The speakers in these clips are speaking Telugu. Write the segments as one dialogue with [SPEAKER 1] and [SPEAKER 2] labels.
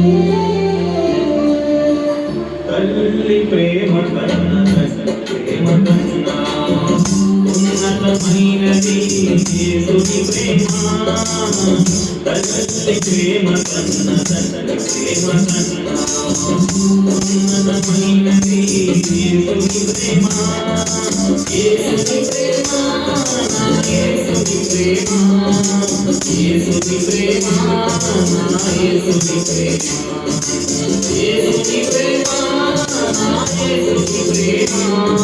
[SPEAKER 1] Yeah. తల్లి ప్రేమ కన్నా తండ్రి ప్రేమ కన్నా ఉన్నతమైనది యేసుని ప్రేమ యేసుని ప్రేమ యేసుని ప్రేమ యేసుని ప్రేమ యేసుని ప్రేమ యేసుని ప్రేమ యేసుని ప్రేమ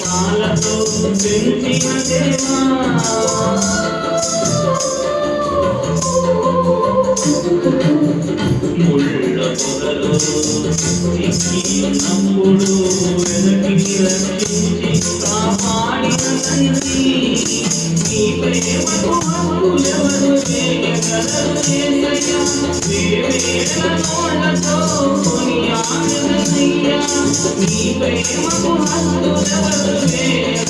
[SPEAKER 1] పాలతో పెంచిన దేవా. పొదలో చిక్కి వెనక్కి రక్షించి కాపాడిన తండ్రి నీ ప్రేమకు హక్కులెవరు వేవేల కొనియాడనయ్యా నీ ప్రేమకు హక్కులెవరు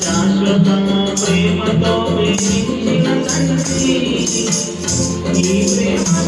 [SPEAKER 1] శాశ్వత ప్రేమతో ఈ ప్రేమ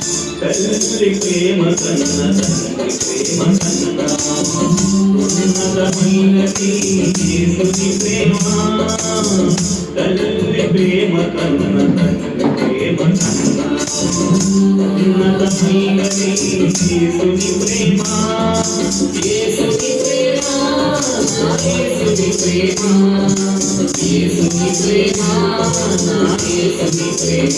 [SPEAKER 1] తల్లి ప్రేమ కన్న ప్రేమ కన్న ఉన్నతమైన తీసుని ప్రేమ తల్లి ప్రేమ కన్న ప్రేమ కన్న ఉన్నతమైన తీసుని ప్రేమ తీసుని ప్రేమ తీసుని ప్రేమ ప్రేమ